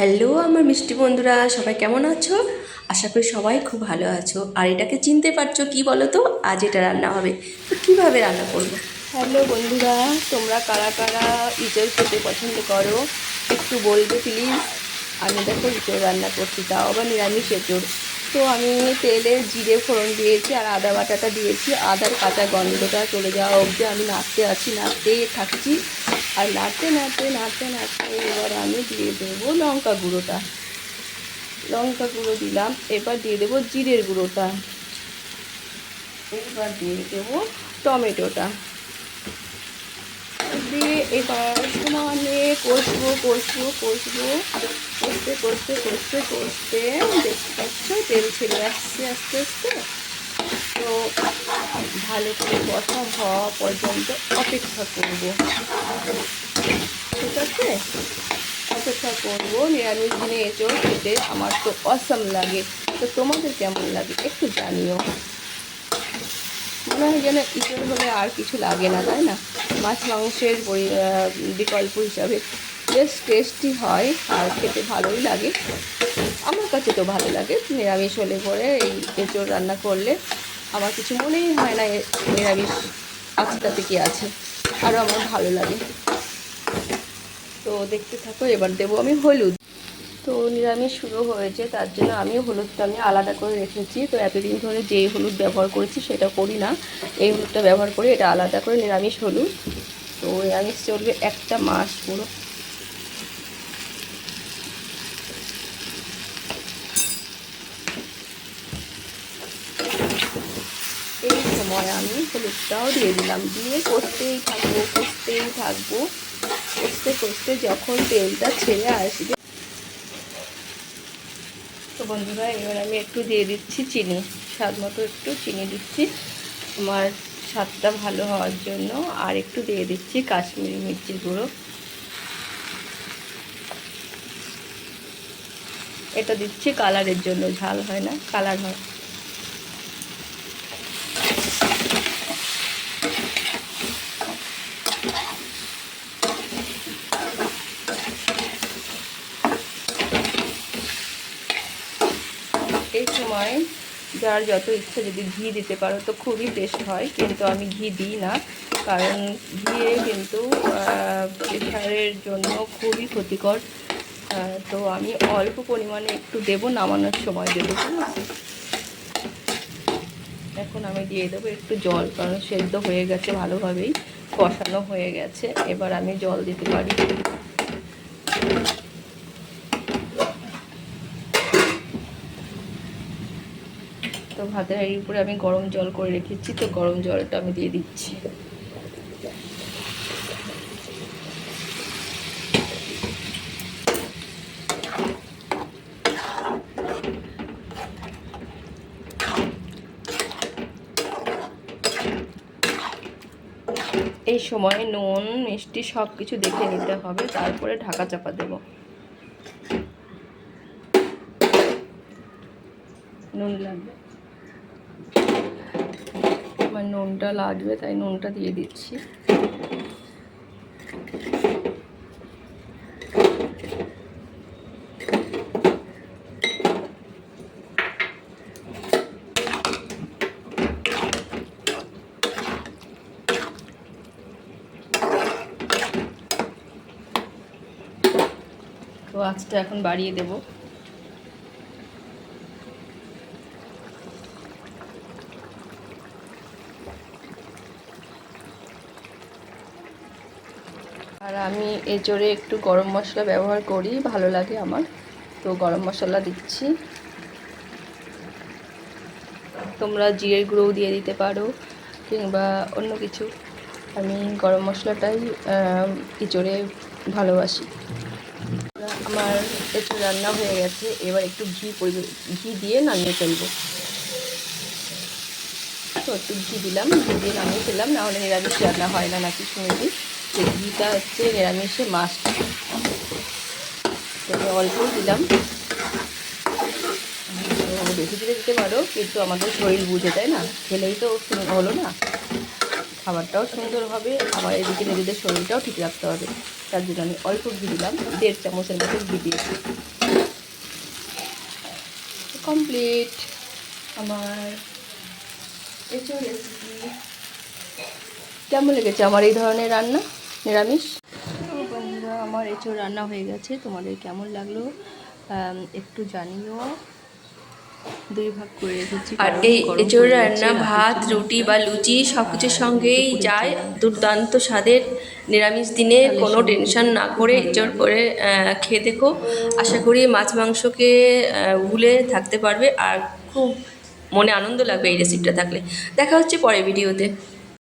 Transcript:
Hello আমার মিষ্টি বন্ধুরা, সবাই কেমন আছো? আশা করি সবাই খুব ভালো আছো। আর এটাকে চিনতে পারছ কি বলো তো আজ এটা রান্না হবে। তো কীভাবে রান্না করব? হ্যালো বন্ধুরা, তোমরা কারা কারা ইঁচড় খেতে পছন্দ করো? একটু বলবে প্লিজ আমি দেখো ইঁচড় রান্না করছি, তাও আবার নিরামিষ এঁচড় তো আমি তেলে জিরে ফোড়ন দিয়েছি আর আদা বাটাটা দিয়েছি। আদার কাঁচা গন্ধটা চলে যাওয়া অবধি আমি নাড়তে আছি নাড়তেই থাকছি। আর নাড়তে নাড়তে নাড়তে নাড়তে এবার আমি দিয়ে দেবো লঙ্কা গুঁড়োটা। লঙ্কা গুঁড়ো দিলাম, এবার দিয়ে দেবো জিরের গুঁড়োটা। এবার দিয়ে দেবো টমেটোটা। দিয়ে এবার সমানে কষবো কষবো কষবো। কষতে কষতে কষতে কষতে, দেখতে পাচ্ছ তেল ছেড়ে আসছে আস্তে আস্তে। তো ভালো করে কষা হওয়া পর্যন্ত অপেক্ষা করব। ঠিক আছে? অপেক্ষা করব। নিরামিষ দিনে এঁচড় খেতে আমার তো অসম লাগে। তো তোমাদের কেমন লাগে একটু জানিও। মনে হয় যেন ইঁচড় হলে আর কিছু লাগে না, তাই না? মাছ মাংসের বিকল্প হিসাবে বেশ টেস্টি হয় আর খেতে ভালোই লাগে। আমার কাছে তো ভালো লাগে। নিরামিষ হলে পরে এই এঁচড় রান্না করলে আমার কিছু মনেই হয় না নিরামিষ আজটাতে কি আছে। আরও আমার ভালো লাগে। তো দেখতে থাকো, এবার দেবো আমি হলুদ। তো নিরামিষ শুরু হয়েছে, তার জন্য আমি হলুদটা আমি আলাদা করে রেখেছি। তো এতদিন ধরে যেই হলুদ ব্যবহার করেছি, সেটা করি না। এই হলুদটা ব্যবহার করি এটা আলাদা করে নিরামিষ হলুদ। তো নিরামিষ চলবে একটা মাস পুরো এই সময় আমি হলুদটাও দিয়ে দিলাম। দিয়ে কষতেই থাকব কষতেই থাকব। কষতে কষতে যখন তেলটা ছেড়ে আসবে তো বন্ধুরা, এবার আমি একটু দিয়ে দিচ্ছি চিনি। স্বাদ মতো একটু চিনি দিচ্ছি। আমার স্বাদটা ভালো হওয়ার জন্য। আর একটু দিয়ে দিচ্ছি কাশ্মীরি মির্চি গুঁড়ো। এটা দিচ্ছি কালারের জন্য, ঝাল হয় না, কালার হয়। সময় যার যত ইচ্ছা যদি ঘি দিতে পারো তো খুবই টেস্ট হয়, কিন্তু আমি ঘি দিই না। কারণ ঘিয়ে কিন্তু প্রেশারের জন্য খুবই ক্ষতিকর। তো আমি অল্প পরিমাণে একটু দেবো, নামানোর সময় দেবো, ঠিক আছে? এখন আমি দিয়ে দেবো একটু জল, কারণ সেদ্ধ হয়ে গেছে ভালোভাবেই, কষানো হয়ে গেছে। এবার আমি জল দিতে পারি। তো ভাতের হাঁড়ির উপরে আমি গরম জল করে রেখেছি, তো গরম জলটা আমি দিয়ে দিচ্ছি। এই সময় নুন, মিষ্টি সব কিছু দেখে নিতে হবে, তারপরে ঢাকা চাপা দেব। নুন লাগবে। আমার নুনটা লাগবে তাই নুনটা দিয়ে দিচ্ছি। তো আঁচটা এখন বাড়িয়ে দেবো। আর আমি এঁচড়ে একটু গরম মশলা ব্যবহার করি, ভালো লাগে আমার। তো গরম মশলা দিচ্ছি। তোমরা জিরের গুঁড়োও দিয়ে দিতে পারো, কিংবা অন্য কিছু। আমি গরম মশলাটাই এঁচড়ে ভালোবাসি। আমার এঁচড় রান্না হয়ে গেছে। এবার একটু ঘি ঘি দিয়ে নামিয়ে ফেলব। তো একটু ঘি দিলাম, ঘি দিয়ে নামিয়ে ফেললাম নাহলে নিরামিষ রান্না হয় না, নাকি শুনেছি। যে ঘিটা হচ্ছে নিরামিষে মাস্ট তো অল্প দিলাম। বেশি দিলে দিতে পারো, কিন্তু আমাদের শরীর বুঝে, তাই না? খেলেই তো হলো না। খাবারটাও সুন্দর হবে, আবার এদিকে নিজেদের শরীরটাও ঠিক রাখতে হবে। তার জন্য আমি অল্প ঘি দিলাম, দেড় চামচের মতো ঘি দিয়েছি। কমপ্লিট। আমার এঁচোড় রেসিপি কেমন লেগেছে আমার এই ধরনের রান্না? নিরামিষ? বন্ধুরা আমার এঁচোড় রান্না হয়ে গেছে। তোমাদের কেমন লাগল একটু জানিও। দুই ভাগ করে রেখেছি আর এই এঁচোড় রান্না ভাত রুটি বা লুচি সব কিছুর সঙ্গেই যায়। দুর্দান্ত স্বাদের নিরামিষ দিনে কোনো টেনশন না করে ভালো এঁচোড় করে খেয়ে দেখো। আশা করি মাছ মাংসকে ভুলে থাকতে পারবে। আর খুব মনে আনন্দ লাগবে এই রেসিপিটা থাকলে। দেখা হচ্ছে পরের ভিডিওতে